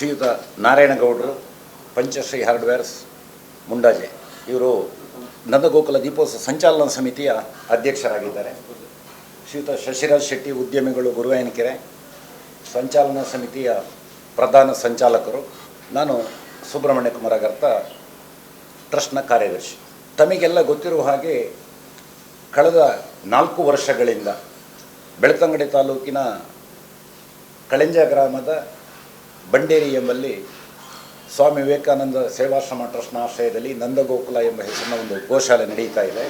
ಶ್ರೀಯುತ ನಾರಾಯಣಗೌಡರು ಪಂಚಶ್ರೀ ಹಾರ್ಡ್ವೇರ್ಸ್, ಮುಂಡಾಜೆ. ಇವರು ನಂದಗೋಕುಲ ದೀಪೋತ್ಸವ ಸಂಚಾಲನ ಸಮಿತಿಯ ಅಧ್ಯಕ್ಷರಾಗಿದ್ದಾರೆ. ಶ್ರೀಯುತ ಶಶಿರಾಜ್ ಶೆಟ್ಟಿ ಉದ್ಯಮಿಗಳು ಗುರುವಾಯನಕೆರೆ ಸಂಚಾಲನಾ ಸಮಿತಿಯ ಪ್ರಧಾನ ಸಂಚಾಲಕರು. ನಾನು ಸುಬ್ರಹ್ಮಣ್ಯ ಕುಮಾರ್ ಗರ್ತ ಟ್ರಸ್ಟ್ನ ಕಾರ್ಯದರ್ಶಿ. ತಮಗೆಲ್ಲ ಗೊತ್ತಿರುವ ಹಾಗೆ ಕಳೆದ ನಾಲ್ಕು ವರ್ಷಗಳಿಂದ ಬೆಳ್ತಂಗಡಿ ತಾಲೂಕಿನ ಕಳೆಂಜ ಗ್ರಾಮದ ಬಂಡೇರಿ ಎಂಬಲ್ಲಿ ಸ್ವಾಮಿ ವಿವೇಕಾನಂದ ಸೇವಾಶ್ರಮ ಟ್ರಸ್ಟ್ನ ಆಶ್ರಯದಲ್ಲಿ ನಂದಗೋಕುಲ ಎಂಬ ಹೆಸರಿನ ಒಂದು ಗೋಶಾಲೆ ನಡೀತಾ ಇದೆ.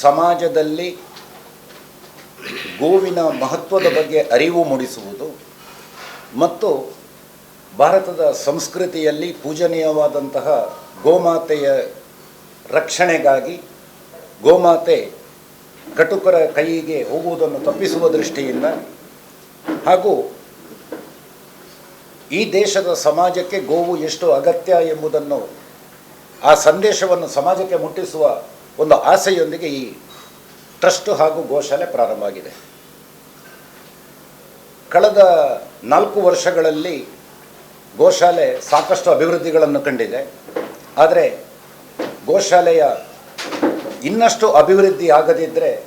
ಸಮಾಜದಲ್ಲಿ ಗೋವಿನ ಮಹತ್ವದ ಬಗ್ಗೆ ಅರಿವು ಮೂಡಿಸುವುದು ಮತ್ತು ಭಾರತದ ಸಂಸ್ಕೃತಿಯಲ್ಲಿ ಪೂಜನೀಯವಾದಂತಹ ಗೋಮಾತೆಯ ರಕ್ಷಣೆಗಾಗಿ ಗೋಮಾತೆ ಕಟುಕರ ಕೈಗೆ ಹೋಗುವುದನ್ನು ತಪ್ಪಿಸುವ ದೃಷ್ಟಿಯಿಂದ ಹಾಗೂ ಈ ದೇಶದ ಸಮಾಜಕ್ಕೆ ಗೋವು ಎಷ್ಟು ಅಗತ್ಯ ಎಂಬುದನ್ನು ಆ ಸಂದೇಶವನ್ನು ಸಮಾಜಕ್ಕೆ ಮುಟ್ಟಿಸುವ ಒಂದು ಆಸೆಯೊಂದಿಗೆ ಈ ಟ್ರಸ್ಟ್ ಹಾಗೂ ಗೋಶಾಲೆ ಪ್ರಾರಂಭ ಆಗಿದೆ. ಕಳೆದ ನಾಲ್ಕು ವರ್ಷಗಳಲ್ಲಿ ಗೋಶಾಲೆ ಸಾಕಷ್ಟು ಅಭಿವೃದ್ಧಿಗಳನ್ನು ಕಂಡಿದೆ. ಆದರೆ ಗೋಶಾಲೆಯ ಇನ್ನಷ್ಟು ಅಭಿವೃದ್ಧಿ ಆಗದಿದ್ದರೆ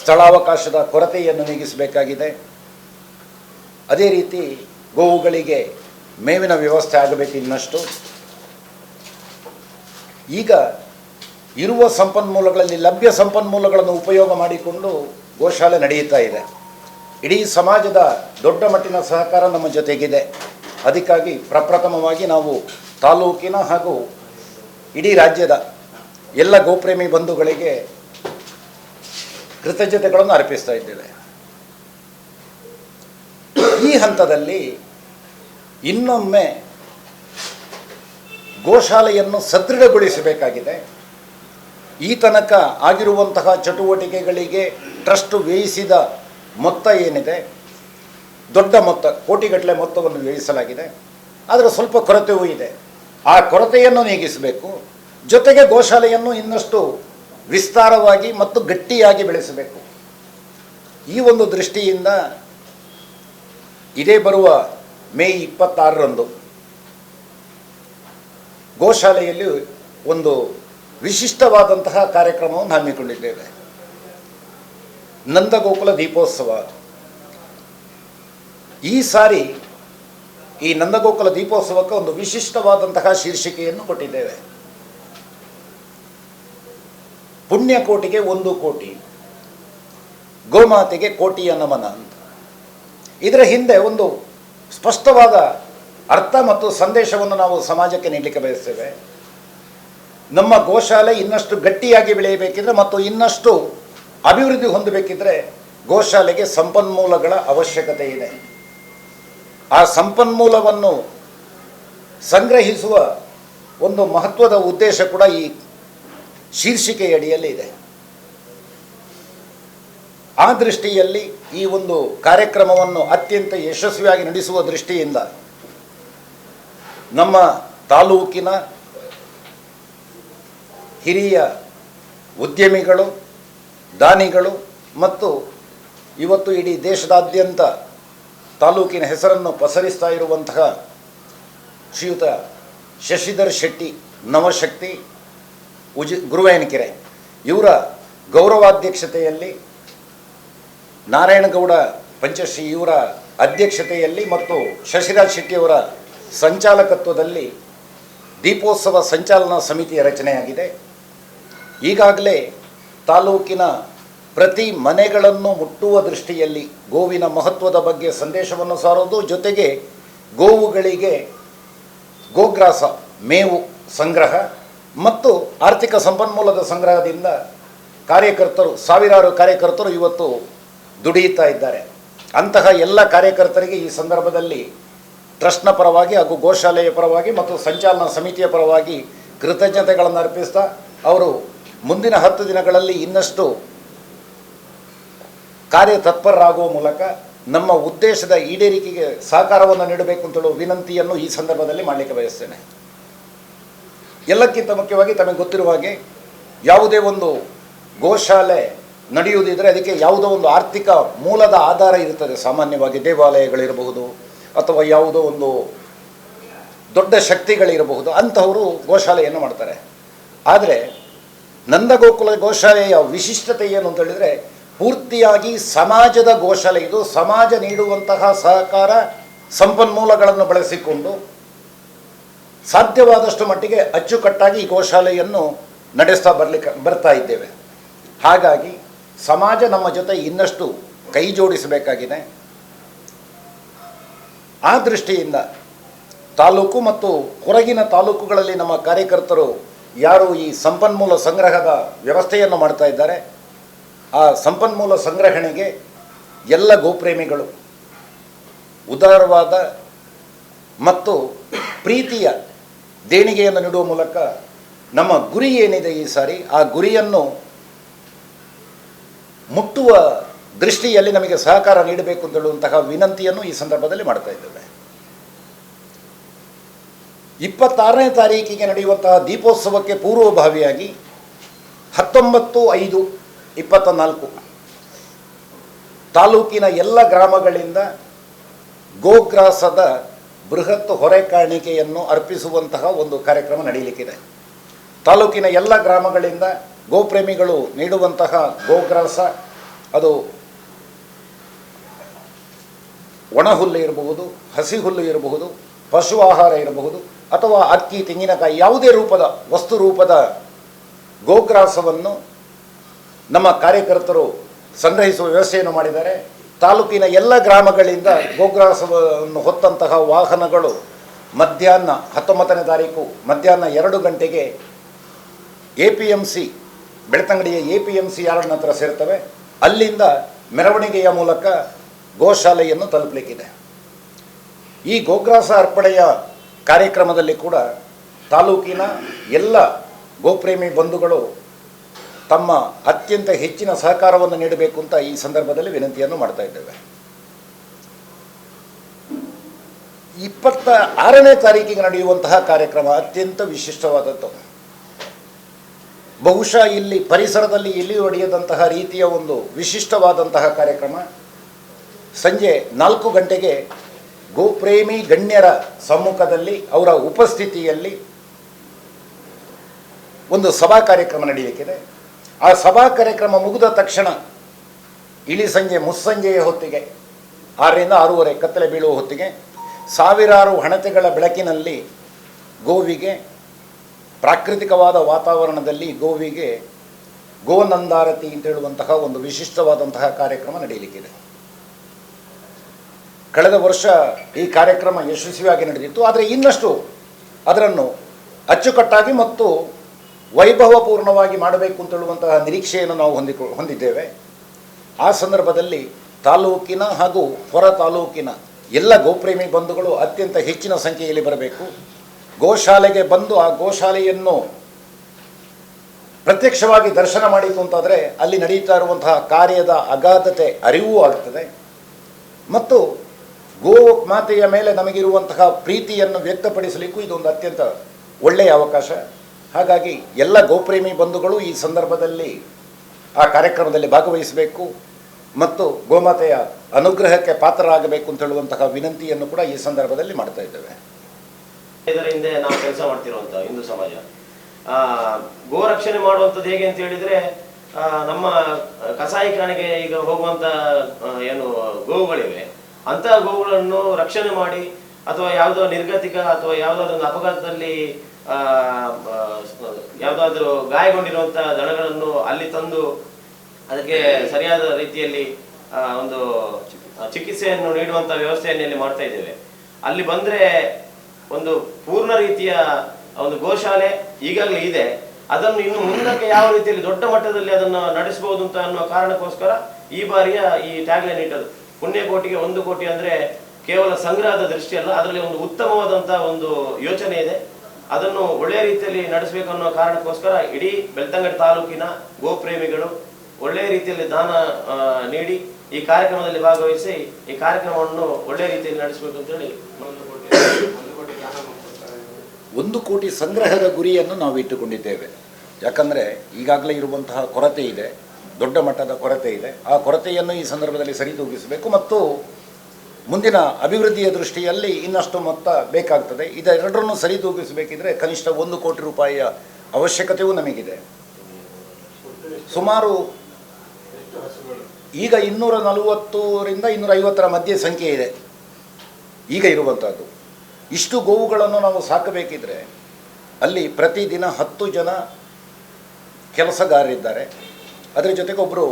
ಸ್ಥಳಾವಕಾಶದ ಕೊರತೆಯನ್ನು ನೀಗಿಸಬೇಕಾಗಿದೆ. ಅದೇ ರೀತಿ ಗೋವುಗಳಿಗೆ ಮೇವಿನ ವ್ಯವಸ್ಥೆ ಆಗಬೇಕು ಇನ್ನಷ್ಟು. ಈಗ ಇರುವ ಸಂಪನ್ಮೂಲಗಳಲ್ಲಿ, ಲಭ್ಯ ಸಂಪನ್ಮೂಲಗಳನ್ನು ಉಪಯೋಗ ಮಾಡಿಕೊಂಡು ಗೋಶಾಲೆ ನಡೆಯುತ್ತಾ ಇದೆ. ಇಡೀ ಸಮಾಜದ ದೊಡ್ಡ ಮಟ್ಟಿನ ಸಹಕಾರ ನಮ್ಮ ಜೊತೆಗಿದೆ. ಅದಕ್ಕಾಗಿ ಪ್ರಪ್ರಥಮವಾಗಿ ನಾವು ತಾಲೂಕಿನ ಹಾಗೂ ಇಡೀ ರಾಜ್ಯದ ಎಲ್ಲ ಗೋಪ್ರೇಮಿ ಬಂಧುಗಳಿಗೆ ಕೃತಜ್ಞತೆಗಳನ್ನು ಅರ್ಪಿಸ್ತಾ ಇದ್ದೇವೆ. ಈ ಹಂತದಲ್ಲಿ ಇನ್ನೊಮ್ಮೆ ಗೋಶಾಲೆಯನ್ನು ಸದೃಢಗೊಳಿಸಬೇಕಾಗಿದೆ. ಈ ತನಕ ಆಗಿರುವಂತಹ ಚಟುವಟಿಕೆಗಳಿಗೆ ಟ್ರಸ್ಟ್ ವ್ಯಯಿಸಿದ ಮೊತ್ತ ಏನಿದೆ? ದೊಡ್ಡ ಮೊತ್ತ, ಕೋಟಿಗಟ್ಟಲೆ ಮೊತ್ತವನ್ನು ವ್ಯಯಿಸಲಾಗಿದೆ. ಆದರೆ ಸ್ವಲ್ಪ ಕೊರತೆಯೂ ಇದೆ. ಆ ಕೊರತೆಯನ್ನು ನೀಗಿಸಬೇಕು. ಜೊತೆಗೆ ಗೋಶಾಲೆಯನ್ನು ಇನ್ನಷ್ಟು ವಿಸ್ತಾರವಾಗಿ ಮತ್ತು ಗಟ್ಟಿಯಾಗಿ ಬೆಳೆಸಬೇಕು. ಈ ಒಂದು ದೃಷ್ಟಿಯಿಂದ ಇದೇ ಬರುವ ಮೇ ಇಪ್ಪತ್ತಾರರಂದು ಗೋಶಾಲೆಯಲ್ಲಿ ಒಂದು ವಿಶಿಷ್ಟವಾದಂತಹ ಕಾರ್ಯಕ್ರಮವನ್ನು ಹಮ್ಮಿಕೊಂಡಿದ್ದೇವೆ. ನಂದಗೋಕುಲ ದೀಪೋತ್ಸವ. ಈ ಸಾರಿ ಈ ನಂದಗೋಕುಲ ದೀಪೋತ್ಸವಕ್ಕೆ ಒಂದು ವಿಶಿಷ್ಟವಾದಂತಹ ಶೀರ್ಷಿಕೆಯನ್ನು ಕೊಟ್ಟಿದ್ದೇವೆ. ಪುಣ್ಯಕೋಟಿಗೆ ಒಂದು ಕೋಟಿ, ಗೋಮಾತೆಗೆ ಕೋಟಿಯ ನಮನ ಅಂತ. ಇದರ ಹಿಂದೆ ಒಂದು ಸ್ಪಷ್ಟವಾದ ಅರ್ಥ ಮತ್ತು ಸಂದೇಶವನ್ನು ನಾವು ಸಮಾಜಕ್ಕೆ ನೀಡಲಿಕ್ಕೆ ಬಯಸ್ತೇವೆ. ನಮ್ಮ ಗೋಶಾಲೆ ಇನ್ನಷ್ಟು ಗಟ್ಟಿಯಾಗಿ ಬೆಳೆಯಬೇಕಿದ್ರೆ ಮತ್ತು ಇನ್ನಷ್ಟು ಅಭಿವೃದ್ಧಿ ಹೊಂದಬೇಕಿದ್ರೆ ಗೋಶಾಲೆಗೆ ಸಂಪನ್ಮೂಲಗಳ ಅವಶ್ಯಕತೆ ಇದೆ. ಆ ಸಂಪನ್ಮೂಲವನ್ನು ಸಂಗ್ರಹಿಸುವ ಒಂದು ಮಹತ್ವದ ಉದ್ದೇಶ ಕೂಡ ಈ ಶೀರ್ಷಿಕೆಯಡಿಯಲ್ಲಿ ಇದೆ. ಆ ದೃಷ್ಟಿಯಲ್ಲಿ ಈ ಒಂದು ಕಾರ್ಯಕ್ರಮವನ್ನು ಅತ್ಯಂತ ಯಶಸ್ವಿಯಾಗಿ ನಡೆಸುವ ದೃಷ್ಟಿಯಿಂದ ನಮ್ಮ ತಾಲೂಕಿನ ಹಿರಿಯ ಉದ್ಯಮಿಗಳು, ದಾನಿಗಳು ಮತ್ತು ಇವತ್ತು ಇಡೀ ದೇಶದಾದ್ಯಂತ ತಾಲೂಕಿನ ಹೆಸರನ್ನು ಪಸರಿಸ್ತಾ ಇರುವಂತಹ ಶ್ರೀಯುತ ಶಶಿಧರ್ ಶೆಟ್ಟಿ ನವಶಕ್ತಿ ಉಜಿ ಗುರುವಾಯನಕೆರೆ ಇವರ ಗೌರವಾಧ್ಯಕ್ಷತೆಯಲ್ಲಿ ನಾರಾಯಣಗೌಡ ಪಂಚಶ್ರೀ ಇವರ ಅಧ್ಯಕ್ಷತೆಯಲ್ಲಿ ಮತ್ತು ಶಶಿರಾಜ್ ಶೆಟ್ಟಿಯವರ ಸಂಚಾಲಕತ್ವದಲ್ಲಿ ದೀಪೋತ್ಸವ ಸಂಚಾಲನಾ ಸಮಿತಿಯ ರಚನೆಯಾಗಿದೆ. ಈಗಾಗಲೇ ತಾಲೂಕಿನ ಪ್ರತಿ ಮನೆಗಳನ್ನು ಮುಟ್ಟುವ ದೃಷ್ಟಿಯಲ್ಲಿ ಗೋವಿನ ಮಹತ್ವದ ಬಗ್ಗೆ ಸಂದೇಶವನ್ನು ಸಾರೋದು, ಜೊತೆಗೆ ಗೋವುಗಳಿಗೆ ಗೋಗ್ರಾಸ, ಮೇವು ಸಂಗ್ರಹ ಮತ್ತು ಆರ್ಥಿಕ ಸಂಪನ್ಮೂಲದ ಸಂಗ್ರಹದಿಂದ ಕಾರ್ಯಕರ್ತರು, ಸಾವಿರಾರು ಕಾರ್ಯಕರ್ತರು ಇವತ್ತು ದುಡಿಯುತ್ತಾ ಇದ್ದಾರೆ. ಅಂತಹ ಎಲ್ಲ ಕಾರ್ಯಕರ್ತರಿಗೆ ಈ ಸಂದರ್ಭದಲ್ಲಿ ಟ್ರಸ್ಟ್ನ ಪರವಾಗಿ ಹಾಗೂ ಗೋಶಾಲೆಯ ಪರವಾಗಿ ಮತ್ತು ಸಂಚಾಲನಾ ಸಮಿತಿಯ ಪರವಾಗಿ ಕೃತಜ್ಞತೆಗಳನ್ನು ಅರ್ಪಿಸ್ತಾ, ಅವರು ಮುಂದಿನ ಹತ್ತು ದಿನಗಳಲ್ಲಿ ಇನ್ನಷ್ಟು ಕಾರ್ಯತತ್ಪರರಾಗುವ ಮೂಲಕ ನಮ್ಮ ಉದ್ದೇಶದ ಈಡೇರಿಕೆಗೆ ಸಹಕಾರವನ್ನು ನೀಡಬೇಕು ಅಂತ ಹೇಳುವ ವಿನಂತಿಯನ್ನು ಈ ಸಂದರ್ಭದಲ್ಲಿ ಮಾಡಲಿಕ್ಕೆ ಬಯಸ್ತೇನೆ. ಎಲ್ಲಕ್ಕಿಂತ ಮುಖ್ಯವಾಗಿ ತಮಗೆ ಗೊತ್ತಿರುವ ಹಾಗೆ ಯಾವುದೇ ಒಂದು ಗೋಶಾಲೆ ನಡೆಯುವುದಿದ್ರೆ ಅದಕ್ಕೆ ಯಾವುದೋ ಒಂದು ಆರ್ಥಿಕ ಮೂಲದ ಆಧಾರ ಇರುತ್ತದೆ. ಸಾಮಾನ್ಯವಾಗಿ ದೇವಾಲಯಗಳಿರಬಹುದು ಅಥವಾ ಯಾವುದೋ ಒಂದು ದೊಡ್ಡ ಶಕ್ತಿಗಳಿರಬಹುದು. ಅಂಥವರು ಗೋಶಾಲೆಯನ್ನು ಮಾಡ್ತಾರೆ. ಆದರೆ ನಂದಗೋಕುಲ ಗೋಶಾಲೆಯ ವಿಶಿಷ್ಟತೆ ಏನು ಅಂತ ಹೇಳಿದರೆ ಪೂರ್ತಿಯಾಗಿ ಸಮಾಜದ ಗೋಶಾಲೆ ಇದು. ಸಮಾಜ ನೀಡುವಂತಹ ಸಹಕಾರ ಸಂಪನ್ಮೂಲಗಳನ್ನು ಬಳಸಿಕೊಂಡು ಸಾಧ್ಯವಾದಷ್ಟು ಮಟ್ಟಿಗೆ ಅಚ್ಚುಕಟ್ಟಾಗಿ ಈ ಗೋಶಾಲೆಯನ್ನು ನಡೆಸ್ತಾ ಬರಲಿಕ್ಕೆ, ಬರ್ತಾ ಇದ್ದೇವೆ. ಹಾಗಾಗಿ ಸಮಾಜ ನಮ್ಮ ಜೊತೆ ಇನ್ನಷ್ಟು ಕೈ ಜೋಡಿಸಬೇಕಾಗಿದೆ. ಆ ದೃಷ್ಟಿಯಿಂದ ತಾಲೂಕು ಮತ್ತು ಹೊರಗಿನ ತಾಲೂಕುಗಳಲ್ಲಿ ನಮ್ಮ ಕಾರ್ಯಕರ್ತರು ಯಾರು ಈ ಸಂಪನ್ಮೂಲ ಸಂಗ್ರಹದ ವ್ಯವಸ್ಥೆಯನ್ನು ಮಾಡ್ತಾ ಇದ್ದಾರೆ, ಆ ಸಂಪನ್ಮೂಲ ಸಂಗ್ರಹಣೆಗೆ ಎಲ್ಲ ಗೋಪ್ರೇಮಿಗಳು ಉದಾರವಾದ ಮತ್ತು ಪ್ರೀತಿಯ ದೇಣಿಗೆಯನ್ನು ನೀಡುವ ಮೂಲಕ ನಮ್ಮ ಗುರಿ ಏನಿದೆ ಈ ಸಾರಿ, ಆ ಗುರಿಯನ್ನು ಮುಟ್ಟುವ ದೃಷ್ಟಿಯಲ್ಲಿ ನಮಗೆ ಸಹಕಾರ ನೀಡಬೇಕು ಅಂತ ಹೇಳುವಂತಹ ವಿನಂತಿಯನ್ನು ಈ ಸಂದರ್ಭದಲ್ಲಿ ಮಾಡ್ತಾ ಇದ್ದೇವೆ. ಇಪ್ಪತ್ತಾರನೇ ತಾರೀಕಿಗೆ ನಡೆಯುವಂತಹ ದೀಪೋತ್ಸವಕ್ಕೆ ಪೂರ್ವಭಾವಿಯಾಗಿ ಹತ್ತೊಂಬತ್ತು ಐದು ಇಪ್ಪತ್ತ ನಾಲ್ಕು ತಾಲೂಕಿನ ಎಲ್ಲ ಗ್ರಾಮಗಳಿಂದ ಗೋಗ್ರಾಸದ ಬೃಹತ್ ಹೊರೆ ಕಾಣಿಕೆಯನ್ನು ಅರ್ಪಿಸುವಂತಹ ಒಂದು ಕಾರ್ಯಕ್ರಮ ನಡೆಯಲಿಕ್ಕಿದೆ ತಾಲೂಕಿನ ಎಲ್ಲ ಗ್ರಾಮಗಳಿಂದ ಗೋಪ್ರೇಮಿಗಳು ನೀಡುವಂತಹ ಗೋಗ್ರಾಸ, ಅದು ಒಣ ಹುಲ್ಲು ಇರಬಹುದು ಹಸಿ ಹುಲ್ಲು ಇರಬಹುದು, ಪಶು ಆಹಾರ ಇರಬಹುದು, ಅಥವಾ ಅಕ್ಕಿ, ತೆಂಗಿನಕಾಯಿ, ಯಾವುದೇ ರೂಪದ, ವಸ್ತು ರೂಪದ ಗೋಗ್ರಾಸವನ್ನು ನಮ್ಮ ಕಾರ್ಯಕರ್ತರು ಸಂಗ್ರಹಿಸುವ ವ್ಯವಸ್ಥೆಯನ್ನು ಮಾಡಿದ್ದಾರೆ. ತಾಲೂಕಿನ ಎಲ್ಲ ಗ್ರಾಮಗಳಿಂದ ಗೋಗ್ರಾಸವನ್ನು ಹೊತ್ತಂತಹ ವಾಹನಗಳು ಮಧ್ಯಾಹ್ನ ಹತ್ತೊಂಬತ್ತನೇ ತಾರೀಕು ಮಧ್ಯಾಹ್ನ ಎರಡು ಗಂಟೆಗೆ ಎ ಪಿ ಎಂ ಸಿ ಬೆಳ್ತಂಗಡಿಯ ಎ ಪಿ ಎಂ ಸಿ ಯಾರ್ಡ್ನ ಹತ್ರ ಸೇರ್ತವೆ, ಅಲ್ಲಿಂದ ಮೆರವಣಿಗೆಯ ಮೂಲಕ ಗೋಶಾಲೆಯನ್ನು ತಲುಪಲಿಕ್ಕಿದೆ. ಈ ಗೋಗ್ರಾಸ ಅರ್ಪಣೆಯ ಕಾರ್ಯಕ್ರಮದಲ್ಲಿ ಕೂಡ ತಾಲೂಕಿನ ಎಲ್ಲ ಗೋಪ್ರೇಮಿ ಬಂಧುಗಳು ತಮ್ಮ ಅತ್ಯಂತ ಹೆಚ್ಚಿನ ಸಹಕಾರವನ್ನು ನೀಡಬೇಕು ಅಂತ ಈ ಸಂದರ್ಭದಲ್ಲಿ ವಿನಂತಿಯನ್ನು ಮಾಡ್ತಾ ಇದ್ದೇವೆ. ಇಪ್ಪತ್ತ ಆರನೇ ತಾರೀಕಿಗೆ ನಡೆಯುವಂತಹ ಕಾರ್ಯಕ್ರಮ ಅತ್ಯಂತ ವಿಶಿಷ್ಟವಾದದ್ದು. ಬಹುಶಃ ಇಲ್ಲಿ ಪರಿಸರದಲ್ಲಿ ಇಲ್ಲಿ ಒಡೆಯದಂತಹ ರೀತಿಯ ಒಂದು ವಿಶಿಷ್ಟವಾದಂತಹ ಕಾರ್ಯಕ್ರಮ. ಸಂಜೆ ನಾಲ್ಕು ಗಂಟೆಗೆ ಗೋಪ್ರೇಮಿ ಗಣ್ಯರ ಸಮ್ಮುಖದಲ್ಲಿ ಅವರ ಉಪಸ್ಥಿತಿಯಲ್ಲಿ ಒಂದು ಸಭಾ ಕಾರ್ಯಕ್ರಮ ನಡೆಯಲಿಕ್ಕಿದೆ. ಆ ಸಭಾ ಕಾರ್ಯಕ್ರಮ ಮುಗಿದ ತಕ್ಷಣ ಇಳಿ ಸಂಜೆ ಮುಸ್ಸಂಜೆಯ ಹೊತ್ತಿಗೆ, ಆರರಿಂದ ಆರೂವರೆ ಕತ್ತಲೆ ಬೀಳುವ ಹೊತ್ತಿಗೆ ಸಾವಿರಾರು ಹಣತೆಗಳ ಬೆಳಕಿನಲ್ಲಿ ಗೋವಿಗೆ ಪ್ರಾಕೃತಿಕವಾದ ವಾತಾವರಣದಲ್ಲಿ ಗೋವಿಗೆ ಗೋನಂದಾರತಿ ಅಂತ ಹೇಳುವಂತಹ ಒಂದು ವಿಶಿಷ್ಟವಾದಂತಹ ಕಾರ್ಯಕ್ರಮ ನಡೆಯಲಿಕ್ಕಿದೆ. ಕಳೆದ ವರ್ಷ ಈ ಕಾರ್ಯಕ್ರಮ ಯಶಸ್ವಿಯಾಗಿ ನಡೆದಿತ್ತು. ಆದರೆ ಇನ್ನಷ್ಟು ಅದರನ್ನು ಅಚ್ಚುಕಟ್ಟಾಗಿ ಮತ್ತು ವೈಭವಪೂರ್ಣವಾಗಿ ಮಾಡಬೇಕು ಅಂತ ಹೇಳುವಂತಹ ನಿರೀಕ್ಷೆಯನ್ನು ನಾವು ಹೊಂದಿಕೊ, ಹೊಂದಿದ್ದೇವೆ. ಆ ಸಂದರ್ಭದಲ್ಲಿ ತಾಲೂಕಿನ ಹಾಗೂ ಹೊರ ತಾಲೂಕಿನ ಎಲ್ಲ ಗೋಪ್ರೇಮಿ ಬಂಧುಗಳು ಅತ್ಯಂತ ಹೆಚ್ಚಿನ ಸಂಖ್ಯೆಯಲ್ಲಿ ಬರಬೇಕು. ಗೋಶಾಲೆಗೆ ಬಂದು ಆ ಗೋಶಾಲೆಯನ್ನು ಪ್ರತ್ಯಕ್ಷವಾಗಿ ದರ್ಶನ ಮಾಡಿತು ಅಂತಾದರೆ ಅಲ್ಲಿ ನಡೀತಾ ಇರುವಂತಹ ಕಾರ್ಯದ ಅಗಾಧತೆ, ಅರಿವೂ ಆಗ್ತದೆ ಮತ್ತು ಗೋ ಮಾತೆಯ ಮೇಲೆ ನಮಗಿರುವಂತಹ ಪ್ರೀತಿಯನ್ನು ವ್ಯಕ್ತಪಡಿಸಲಿಕ್ಕೂ ಇದೊಂದು ಅತ್ಯಂತ ಒಳ್ಳೆಯ ಅವಕಾಶ. ಹಾಗಾಗಿ ಎಲ್ಲ ಗೋಪ್ರೇಮಿ ಬಂಧುಗಳು ಈ ಸಂದರ್ಭದಲ್ಲಿ ಆ ಕಾರ್ಯಕ್ರಮದಲ್ಲಿ ಭಾಗವಹಿಸಬೇಕು ಮತ್ತು ಗೋಮಾತೆಯ ಅನುಗ್ರಹಕ್ಕೆ ಪಾತ್ರರಾಗಬೇಕು ಅಂತ ಹೇಳುವಂತಹ ವಿನಂತಿಯನ್ನು ಕೂಡ ಈ ಸಂದರ್ಭದಲ್ಲಿ ಮಾಡ್ತಾ ಇದ್ದೇವೆ. ಇದರ ಹಿಂದೆ ನಾವು ಕೆಲಸ ಮಾಡ್ತಿರುವಂತ ಹಿಂದೂ ಸಮಾಜ. ಆ ಗೋ ರಕ್ಷಣೆ ಮಾಡುವಂಥದ್ದು ಹೇಗೆ ಅಂತ ಹೇಳಿದ್ರೆ ನಮ್ಮ ಕಾಣಿಗೆ ಈಗ ಹೋಗುವಂತ ಏನು ಗೋವುಗಳಿವೆ ಅಂತ ಗೋವುಗಳನ್ನು ರಕ್ಷಣೆ ಮಾಡಿ ಅಥವಾ ಯಾವುದೋ ನಿರ್ಗತಿಕ ಅಥವಾ ಯಾವುದಾದ್ರೂ ಒಂದು ಅಪಘಾತದಲ್ಲಿ ಯಾವ್ದಾದ್ರು ಯಾವುದಾದ್ರೂ ಗಾಯಗೊಂಡಿರುವಂತ ದಳಗಳನ್ನು ಅಲ್ಲಿ ತಂದು ಅದಕ್ಕೆ ಸರಿಯಾದ ರೀತಿಯಲ್ಲಿ ಒಂದು ಚಿಕಿತ್ಸೆಯನ್ನು ನೀಡುವಂತ ವ್ಯವಸ್ಥೆಯನ್ನು ಇಲ್ಲಿ ಮಾಡ್ತಾ ಇದ್ದೇವೆ. ಅಲ್ಲಿ ಬಂದ್ರೆ ಒಂದು ಪೂರ್ಣ ರೀತಿಯ ಒಂದು ಗೋಶಾಲೆ ಈಗಾಗಲೇ ಇದೆ. ಅದನ್ನು ಇನ್ನು ಮುಂದಕ್ಕೆ ಯಾವ ರೀತಿಯಲ್ಲಿ ದೊಡ್ಡ ಮಟ್ಟದಲ್ಲಿ ಅದನ್ನು ನಡೆಸಬಹುದು ಅಂತ ಅನ್ನೋ ಕಾರಣಕ್ಕೋಸ್ಕರ ಈ ಬಾರಿಯ ಈ ಟ್ಯಾಗ್ಲೈನ್ ಇಟ್ಟದು ಪುಣ್ಯಕೋಟಿಗೆ ಒಂದು ಕೋಟಿ ಅಂದ್ರೆ ಕೇವಲ ಸಂಗ್ರಹದ ದೃಷ್ಟಿ ಅಲ್ಲ, ಅದರಲ್ಲಿ ಒಂದು ಉತ್ತಮವಾದಂತಹ ಒಂದು ಯೋಚನೆ ಇದೆ. ಅದನ್ನು ಒಳ್ಳೆಯ ರೀತಿಯಲ್ಲಿ ನಡೆಸಬೇಕು ಅನ್ನೋ ಕಾರಣಕ್ಕೋಸ್ಕರ ಇಡೀ ಬೆಳ್ತಂಗಡಿ ತಾಲೂಕಿನ ಗೋಪ್ರೇಮಿಗಳು ಒಳ್ಳೆಯ ರೀತಿಯಲ್ಲಿ ದಾನ ನೀಡಿ ಈ ಕಾರ್ಯಕ್ರಮದಲ್ಲಿ ಭಾಗವಹಿಸಿ ಈ ಕಾರ್ಯಕ್ರಮವನ್ನು ಒಳ್ಳೆಯ ರೀತಿಯಲ್ಲಿ ನಡೆಸಬೇಕು ಒಂದು ಕೋಟಿ ಒಂದು ಕೋಟಿ ಸಂಗ್ರಹದ ಗುರಿಯನ್ನು ನಾವು ಇಟ್ಟುಕೊಂಡಿದ್ದೇವೆ. ಯಾಕಂದರೆ ಈಗಾಗಲೇ ಇರುವಂತಹ ಕೊರತೆ ಇದೆ, ದೊಡ್ಡ ಮಟ್ಟದ ಕೊರತೆ ಇದೆ. ಆ ಕೊರತೆಯನ್ನು ಈ ಸಂದರ್ಭದಲ್ಲಿ ಸರಿದೂಗಿಸಬೇಕು ಮತ್ತು ಮುಂದಿನ ಅಭಿವೃದ್ಧಿಯ ದೃಷ್ಟಿಯಲ್ಲಿ ಇನ್ನಷ್ಟು ಮೊತ್ತ ಬೇಕಾಗ್ತದೆ. ಇದೆರಡರನ್ನು ಸರಿದೂಗಿಸಬೇಕಿದ್ರೆ ಕನಿಷ್ಠ ಒಂದು ಕೋಟಿ ರೂಪಾಯಿಯ ಅವಶ್ಯಕತೆಯೂ ನಮಗಿದೆ. ಸುಮಾರು ಈಗ ಇನ್ನೂರ ನಲವತ್ತರಿಂದ ಇನ್ನೂರ ಐವತ್ತರ ಮಧ್ಯೆ ಸಂಖ್ಯೆ ಇದೆ. ಈಗ ಇರುವಂಥದ್ದು ಇಷ್ಟು ಗೋವುಗಳನ್ನು ನಾವು ಸಾಕಬೇಕಿದ್ರೆ ಅಲ್ಲಿ ಪ್ರತಿದಿನ ಹತ್ತು ಜನ ಕೆಲಸಗಾರರಿದ್ದಾರೆ. ಅದರ ಜೊತೆಗೆ ಒಬ್ಬರು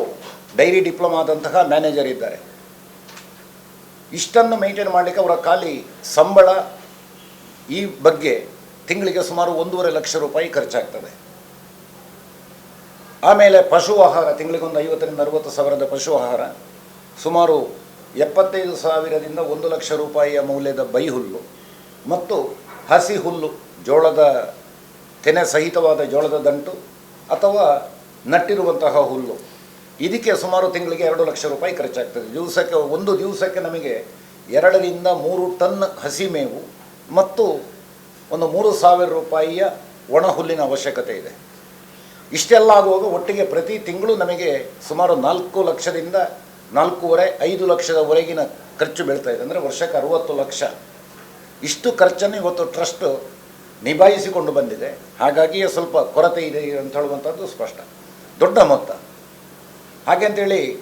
ಡೈರಿ ಡಿಪ್ಲೊಮಾ ಆದಂತಹ ಮ್ಯಾನೇಜರ್ ಇದ್ದಾರೆ. ಇಷ್ಟನ್ನು ಮೇಂಟೈನ್ ಮಾಡಲಿಕ್ಕೆ ಅವರ ಖಾಲಿ ಸಂಬಳ ಈ ಬಗ್ಗೆ ತಿಂಗಳಿಗೆ ಸುಮಾರು ಒಂದೂವರೆ ಲಕ್ಷ ರೂಪಾಯಿ ಖರ್ಚಾಗ್ತದೆ. ಆಮೇಲೆ ಪಶು ಆಹಾರ ತಿಂಗಳಿಗೊಂದು ಐವತ್ತರಿಂದ ಅರವತ್ತು ಸಾವಿರದ ಪಶು ಆಹಾರ, ಸುಮಾರು ಎಪ್ಪತ್ತೈದು ಸಾವಿರದಿಂದ ಒಂದು ಲಕ್ಷ ರೂಪಾಯಿಯ ಮೌಲ್ಯದ ಬೈ ಹುಲ್ಲು ಮತ್ತು ಹಸಿ ಹುಲ್ಲು, ಜೋಳದ ತೆನೆ ಸಹಿತವಾದ ಜೋಳದ ದಂಟು ಅಥವಾ ನಟ್ಟಿರುವಂತಹ ಹುಲ್ಲು. ಇದಕ್ಕೆ ಸುಮಾರು ತಿಂಗಳಿಗೆ ಎರಡು ಲಕ್ಷ ರೂಪಾಯಿ ಖರ್ಚಾಗ್ತದೆ. ದಿವಸಕ್ಕೆ, ಒಂದು ದಿವಸಕ್ಕೆ ನಮಗೆ ಎರಡರಿಂದ ಮೂರು ಟನ್ ಹಸಿ ಮೇವು ಮತ್ತು ಒಂದು ಮೂರು ಸಾವಿರ ರೂಪಾಯಿಯ ಒಣ ಹುಲ್ಲಿನ ಅವಶ್ಯಕತೆ ಇದೆ. ಇಷ್ಟೆಲ್ಲ ಆಗುವಾಗ ಒಟ್ಟಿಗೆ ಪ್ರತಿ ತಿಂಗಳು ನಮಗೆ ಸುಮಾರು ನಾಲ್ಕು ಲಕ್ಷದಿಂದ ನಾಲ್ಕೂವರೆ, ಐದು ಲಕ್ಷದವರೆಗಿನ ಖರ್ಚು ಬೀಳ್ತಾ ಇದೆ. ಅಂದರೆ ವರ್ಷಕ್ಕೆ ಅರುವತ್ತು ಲಕ್ಷ. ಇಷ್ಟು ಖರ್ಚನ್ನು ಇವತ್ತು ಟ್ರಸ್ಟ್ ನಿಭಾಯಿಸಿಕೊಂಡು ಬಂದಿದೆ. ಹಾಗಾಗಿ ಸ್ವಲ್ಪ ಕೊರತೆ ಇದೆ ಅಂತ ಹೇಳುವಂಥದ್ದು ಸ್ಪಷ್ಟ. ದೊಡ್ಡ ಮೊತ್ತ. ಹಾಗೆ ಅಂತೇಳಿ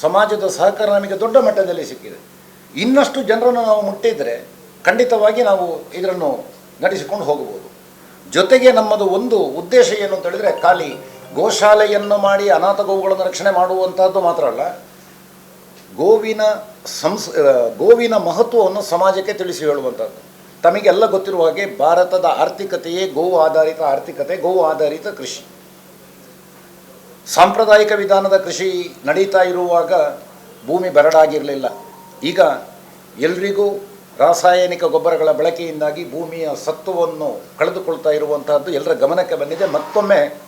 ಸಮಾಜದ ಸಹಕಾರ ನಮಗೆ ದೊಡ್ಡ ಮಟ್ಟದಲ್ಲಿ ಸಿಕ್ಕಿದೆ. ಇನ್ನಷ್ಟು ಜನರನ್ನು ನಾವು ಮುಟ್ಟಿದರೆ ಖಂಡಿತವಾಗಿ ನಾವು ಇದರನ್ನು ನಡೆಸಿಕೊಂಡು ಹೋಗಬಹುದು. ಜೊತೆಗೆ ನಮ್ಮದು ಒಂದು ಉದ್ದೇಶ ಏನು ಅಂತ ಹೇಳಿದರೆ ಖಾಲಿ ಗೋಶಾಲೆಯನ್ನು ಮಾಡಿ ಅನಾಥ ಗೋವುಗಳನ್ನು ರಕ್ಷಣೆ ಮಾಡುವಂಥದ್ದು ಮಾತ್ರ ಅಲ್ಲ. ಗೋವಿನ ಸಂಸ್ ಗೋವಿನ ಮಹತ್ವವನ್ನು ಸಮಾಜಕ್ಕೆ ತಿಳಿಸಿ ಹೇಳುವಂಥದ್ದು. ತಮಗೆಲ್ಲ ಗೊತ್ತಿರುವ ಹಾಗೆ ಭಾರತದ ಆರ್ಥಿಕತೆಯೇ ಗೋವು ಆಧಾರಿತ ಆರ್ಥಿಕತೆ ಗೋವು ಆಧಾರಿತ ಕೃಷಿ. ಸಾಂಪ್ರದಾಯಿಕ ವಿಧಾನದ ಕೃಷಿ ನಡೀತಾ ಇರುವಾಗ ಭೂಮಿ ಬರಡಾಗಿರಲಿಲ್ಲ. ಈಗ ಎಲ್ರಿಗೂ ರಾಸಾಯನಿಕ ಗೊಬ್ಬರಗಳ ಬಳಕೆಯಿಂದಾಗಿ ಭೂಮಿಯ ಸತ್ವವನ್ನು ಕಳೆದುಕೊಳ್ತಾ ಇರುವಂತಹದ್ದು ಎಲ್ಲರ ಗಮನಕ್ಕೆ ಬಂದಿದೆ. ಮತ್ತೊಮ್ಮೆ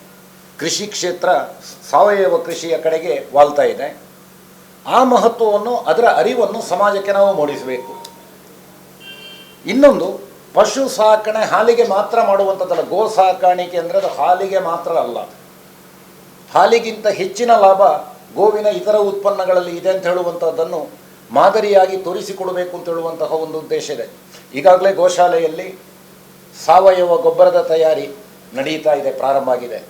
ಕೃಷಿ ಕ್ಷೇತ್ರ ಸಾವಯವ ಕೃಷಿಯ ಕಡೆಗೆ ವಾಲ್ತಾ ಇದೆ. ಆ ಮಹತ್ವವನ್ನು, ಅದರ ಅರಿವನ್ನು ಸಮಾಜಕ್ಕೆ ನಾವು ಮೂಡಿಸಬೇಕು. ಇನ್ನೊಂದು, ಪಶು ಸಾಕಣೆ ಹಾಲಿಗೆ ಮಾತ್ರ ಮಾಡುವಂಥದ್ದಲ್ಲ. ಗೋ ಸಾಕಾಣಿಕೆ ಅಂದರೆ ಅದು ಹಾಲಿಗೆ ಮಾತ್ರ ಅಲ್ಲ. ಹಾಲಿಗಿಂತ ಹೆಚ್ಚಿನ ಲಾಭ ಗೋವಿನ ಇತರ ಉತ್ಪನ್ನಗಳಲ್ಲಿ ಇದೆ ಅಂತ ಹೇಳುವಂಥದ್ದನ್ನು ಮಾದರಿಯಾಗಿ ತೋರಿಸಿಕೊಡಬೇಕು ಅಂತ ಹೇಳುವಂತಹ ಒಂದು ಉದ್ದೇಶ ಇದೆ. ಈಗಾಗಲೇ ಗೋಶಾಲೆಯಲ್ಲಿ ಸಾವಯವ ಗೊಬ್ಬರದ ತಯಾರಿ ನಡೀತಾ ಇದೆ, ಪ್ರಾರಂಭ ಆಗಿದೆ.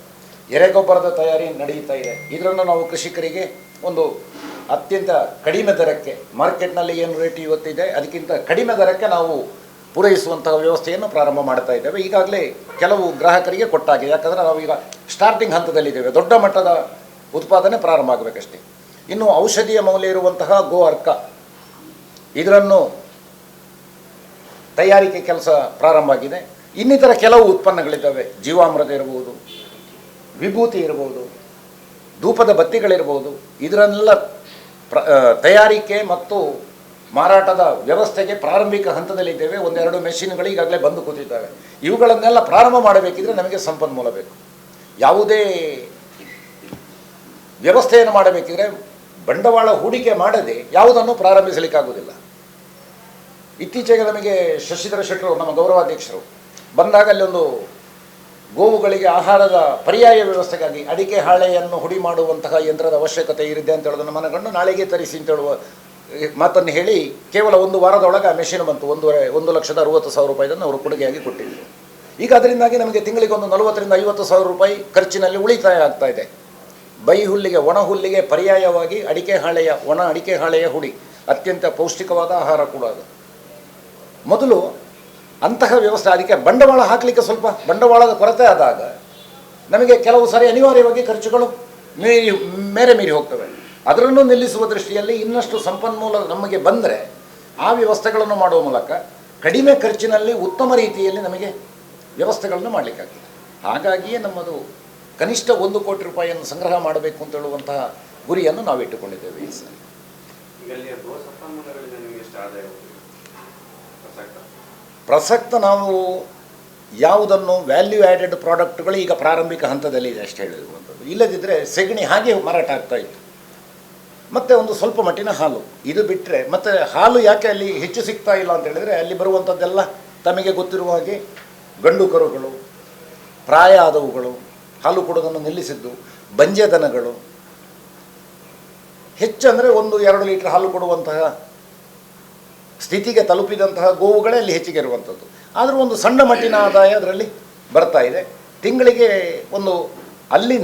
ಎರೆಗೊಬ್ಬರದ ತಯಾರಿ ನಡೆಯುತ್ತಾ ಇದೆ. ಇದರನ್ನು ನಾವು ಕೃಷಿಕರಿಗೆ ಒಂದು ಅತ್ಯಂತ ಕಡಿಮೆ ದರಕ್ಕೆ ಮಾರ್ಕೆಟ್ನಲ್ಲಿ ಏನು ರೇಟ್ ಇವತ್ತಿದೆ, ಅದಕ್ಕಿಂತ ಕಡಿಮೆ ದರಕ್ಕೆ ನಾವು ಪೂರೈಸುವಂತಹ ವ್ಯವಸ್ಥೆಯನ್ನು ಪ್ರಾರಂಭ ಮಾಡ್ತಾ ಇದ್ದೇವೆ. ಈಗಾಗಲೇ ಕೆಲವು ಗ್ರಾಹಕರಿಗೆ ಕೊಟ್ಟಾಗಿದೆ ಯಾಕಂದರೆ ನಾವು ಈಗ ಸ್ಟಾರ್ಟಿಂಗ್ ಹಂತದಲ್ಲಿದ್ದೇವೆ. ದೊಡ್ಡ ಮಟ್ಟದ ಉತ್ಪಾದನೆ ಪ್ರಾರಂಭ ಆಗಬೇಕಷ್ಟೇ. ಇನ್ನು ಔಷಧಿಯ ಮೌಲ್ಯ ಇರುವಂತಹ ಗೋ ಅರ್ಕ ಇದರನ್ನು ತಯಾರಿಕೆ ಕೆಲಸ ಪ್ರಾರಂಭ ಆಗಿದೆ. ಇನ್ನಿತರ ಕೆಲವು ಉತ್ಪನ್ನಗಳಿದ್ದಾವೆ. ಜೀವಾಮೃತ ಇರಬಹುದು ವಿಭೂತಿ ಇರಬಹುದು ಧೂಪದ ಬತ್ತಿಗಳಿರ್ಬೋದು, ಇದರನ್ನೆಲ್ಲ ಪ್ರ ತಯಾರಿಕೆ ಮತ್ತು ಮಾರಾಟದ ವ್ಯವಸ್ಥೆಗೆ ಪ್ರಾರಂಭಿಕ ಹಂತದಲ್ಲಿದ್ದೇವೆ. ಒಂದೆರಡು ಮೆಷಿನ್ಗಳು ಈಗಾಗಲೇ ಬಂದು ಕೂತಿದ್ದಾವೆ. ಇವುಗಳನ್ನೆಲ್ಲ ಪ್ರಾರಂಭ ಮಾಡಬೇಕಿದ್ರೆ ನಮಗೆ ಸಂಪನ್ಮೂಲ ಬೇಕು. ಯಾವುದೇ ವ್ಯವಸ್ಥೆಯನ್ನು ಮಾಡಬೇಕಿದ್ರೆ ಬಂಡವಾಳ ಹೂಡಿಕೆ ಮಾಡದೆ ಯಾವುದನ್ನು ಪ್ರಾರಂಭಿಸಲಿಕ್ಕಾಗುವುದಿಲ್ಲ. ಇತ್ತೀಚೆಗೆ ನಮಗೆ ಶಶಿಧರ ಶೆಟ್ಟರು, ನಮ್ಮ ಗೌರವಾಧ್ಯಕ್ಷರು ಬಂದಾಗ ಅಲ್ಲೊಂದು ಗೋವುಗಳಿಗೆ ಆಹಾರದ ಪರ್ಯಾಯ ವ್ಯವಸ್ಥೆಗಾಗಿ ಅಡಿಕೆ ಹಾಳೆಯನ್ನು ಹುಡಿ ಮಾಡುವಂತಹ ಯಂತ್ರದ ಅವಶ್ಯಕತೆ ಇರಿದೆ ಅಂತ ಹೇಳೋದನ್ನು ಮನಗಂಡು ನಾಳೆಗೆ ತರಿಸಿ ಅಂತ ಹೇಳುವ ಮಾತನ್ನು ಹೇಳಿ ಕೇವಲ ಒಂದು ವಾರದೊಳಗೆ ಆ ಮೆಷಿನ್ ಬಂತು. ಒಂದೂವರೆ, ಒಂದು ಲಕ್ಷದ ಅರುವತ್ತು ಸಾವಿರ ರೂಪಾಯಿದನ್ನು ಅವರು ಕೊಡುಗೆಯಾಗಿ ಕೊಟ್ಟಿದ್ದರು ಈಗ ಅದರಿಂದಾಗಿ ನಮಗೆ ತಿಂಗಳಿಗೆ ಒಂದು ನಲವತ್ತರಿಂದ ಐವತ್ತು ಸಾವಿರ ರೂಪಾಯಿ ಖರ್ಚಿನಲ್ಲಿ ಉಳಿತಾಯ ಆಗ್ತಾ ಇದೆ. ಬೈ ಹುಲ್ಲಿಗೆ, ಒಣ ಹುಲ್ಲಿಗೆ ಪರ್ಯಾಯವಾಗಿ ಅಡಿಕೆ ಹಾಳೆಯ, ಒಣ ಅಡಿಕೆ ಹಾಳೆಯ ಹುಡಿ, ಅತ್ಯಂತ ಪೌಷ್ಟಿಕವಾದ ಆಹಾರ ಕೂಡ ಅದು. ಮೊದಲು ಅಂತಹ ವ್ಯವಸ್ಥೆ ಅದಕ್ಕೆ ಬಂಡವಾಳ ಹಾಕಲಿಕ್ಕೆ ಸ್ವಲ್ಪ ಬಂಡವಾಳದ ಕೊರತೆ ಆದಾಗ ನಮಗೆ ಕೆಲವು ಸಾರಿ ಅನಿವಾರ್ಯವಾಗಿ ಖರ್ಚುಗಳು ಮೀರಿ, ಮೇರೆ ಮೀರಿ ಹೋಗ್ತವೆ. ಅದರನ್ನು ನಿಲ್ಲಿಸುವ ದೃಷ್ಟಿಯಲ್ಲಿ ಇನ್ನಷ್ಟು ಸಂಪನ್ಮೂಲ ನಮಗೆ ಬಂದರೆ ಆ ವ್ಯವಸ್ಥೆಗಳನ್ನು ಮಾಡುವ ಮೂಲಕ ಕಡಿಮೆ ಖರ್ಚಿನಲ್ಲಿ ಉತ್ತಮ ರೀತಿಯಲ್ಲಿ ನಮಗೆ ವ್ಯವಸ್ಥೆಗಳನ್ನು ಮಾಡಲಿಕ್ಕಾಗ್ತದೆ. ಹಾಗಾಗಿಯೇ ನಮ್ಮದು ಕನಿಷ್ಠ ಒಂದು ಕೋಟಿ ರೂಪಾಯಿಯನ್ನು ಸಂಗ್ರಹ ಮಾಡಬೇಕು ಅಂತ ಹೇಳುವಂತಹ ಗುರಿಯನ್ನು ನಾವು ಇಟ್ಟುಕೊಂಡಿದ್ದೇವೆ ಈ ಸಾರಿ ಈಗ ಅಲ್ಲಿ ಗೋ ಸಂಪನ್ಮೂಲಗಳಿಂದ ನಿಮಗೆ ಎಷ್ಟು ಆದಾಯ ಹೋಗ್ತದೆ? ಪ್ರಸಕ್ತ ಪ್ರಸಕ್ತ ನಾವು ಯಾವುದನ್ನು ವ್ಯಾಲ್ಯೂ ಆ್ಯಡೆಡ್ ಪ್ರಾಡಕ್ಟ್ಗಳು ಈಗ ಪ್ರಾರಂಭಿಕ ಹಂತದಲ್ಲಿ ಇದೆ ಅಷ್ಟೇ ಹೇಳಿರುವಂಥದ್ದು ಇಲ್ಲದಿದ್ದರೆ ಸೆಗಣಿ ಹಾಗೆ ಮಾರಾಟ ಆಗ್ತಾ ಇತ್ತು. ಮತ್ತು ಒಂದು ಸ್ವಲ್ಪ ಮಟ್ಟಿನ ಹಾಲು. ಇದು ಬಿಟ್ಟರೆ ಮತ್ತು ಹಾಲು ಯಾಕೆ ಅಲ್ಲಿ ಹೆಚ್ಚು ಸಿಗ್ತಾ ಇಲ್ಲ ಅಂತ ಹೇಳಿದರೆ ಅಲ್ಲಿ ಬರುವಂಥದ್ದೆಲ್ಲ ತಮಗೆ ಗೊತ್ತಿರುವ ಹಾಗೆ ಗಂಡು ಕರುಗಳು, ಪ್ರಾಯ ಆದವುಗಳು, ಹಾಲು ಕೊಡೋದನ್ನು ನಿಲ್ಲಿಸಿದ್ದು ಬಂಜೆ ದನಗಳು ಹೆಚ್ಚಂದರೆ ಒಂದು ಎರಡು ಲೀಟ್ರ್ ಹಾಲು ಕೊಡುವಂತಹ ಸ್ಥಿತಿಗೆ ತಲುಪಿದಂತಹ ಗೋವುಗಳೇ ಅಲ್ಲಿ ಹೆಚ್ಚಿಗೆ ಇರುವಂಥದ್ದು. ಆದರೂ ಒಂದು ಸಣ್ಣ ಮಟ್ಟಿನ ಆದಾಯ ಅದರಲ್ಲಿ ಬರ್ತಾ ಇದೆ. ತಿಂಗಳಿಗೆ ಒಂದು ಅಲ್ಲಿ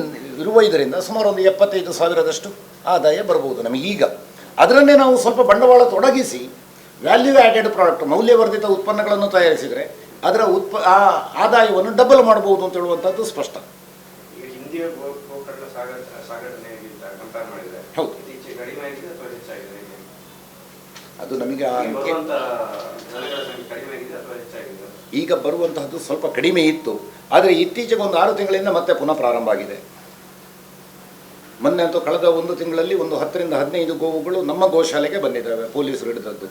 ಇರುವ ಇದರಿಂದ ಸುಮಾರು ಒಂದು ಎಪ್ಪತ್ತೈದು ಸಾವಿರದಷ್ಟು ಆದಾಯ ಬರ್ಬೋದು ನಮಗೆ ಈಗ. ಅದರನ್ನೇ ನಾವು ಸ್ವಲ್ಪ ಬಂಡವಾಳ ತೊಡಗಿಸಿ ವ್ಯಾಲ್ಯೂ ಆ್ಯಡೆಡ್ ಪ್ರಾಡಕ್ಟ್ ಮೌಲ್ಯವರ್ಧಿತ ಉತ್ಪನ್ನಗಳನ್ನು ತಯಾರಿಸಿದರೆ ಅದರ ಉತ್ಪ ಆ ಆದಾಯವನ್ನು ಡಬಲ್ ಮಾಡ್ಬೋದು ಅಂತ ಹೇಳುವಂಥದ್ದು ಸ್ಪಷ್ಟ. ಈಗ ಹಿಂದಿಯ ಗೋ ಗೋಕರ್ಣ ಸಾಗರ ಸಾಗಣೆಗಿಂತ ಕಂಪೇರ್ ಮಾಡಿದ್ರೆ ಹೌದು. ಇತ್ತೀಚೆಗೆ ಕಡಿಮೆ ಆಗಿದೆ ಅಥವಾ ಹೆಚ್ಚಾಗಿದೆ ಹೇಗೆ? ಅದು ನಮಗೆ ಈಗ ಬರುವಂತಹದ್ದು ಸ್ವಲ್ಪ ಕಡಿಮೆ ಇತ್ತು. ಆದರೆ ಇತ್ತೀಚೆಗೆ ಒಂದು ಆರು ತಿಂಗಳಿಂದ ಮತ್ತೆ ಪುನಃ ಪ್ರಾರಂಭ ಆಗಿದೆ. ಮೊನ್ನೆ ಅಂತೂ ಕಳೆದ ಒಂದು ತಿಂಗಳಲ್ಲಿ ಒಂದು ಹತ್ತರಿಂದ ಹದಿನೈದು ಗೋವುಗಳು ನಮ್ಮ ಗೋಶಾಲೆಗೆ ಬಂದಿದ್ದಾವೆ ಪೊಲೀಸರು ಹಿಡಿದದ್ದು.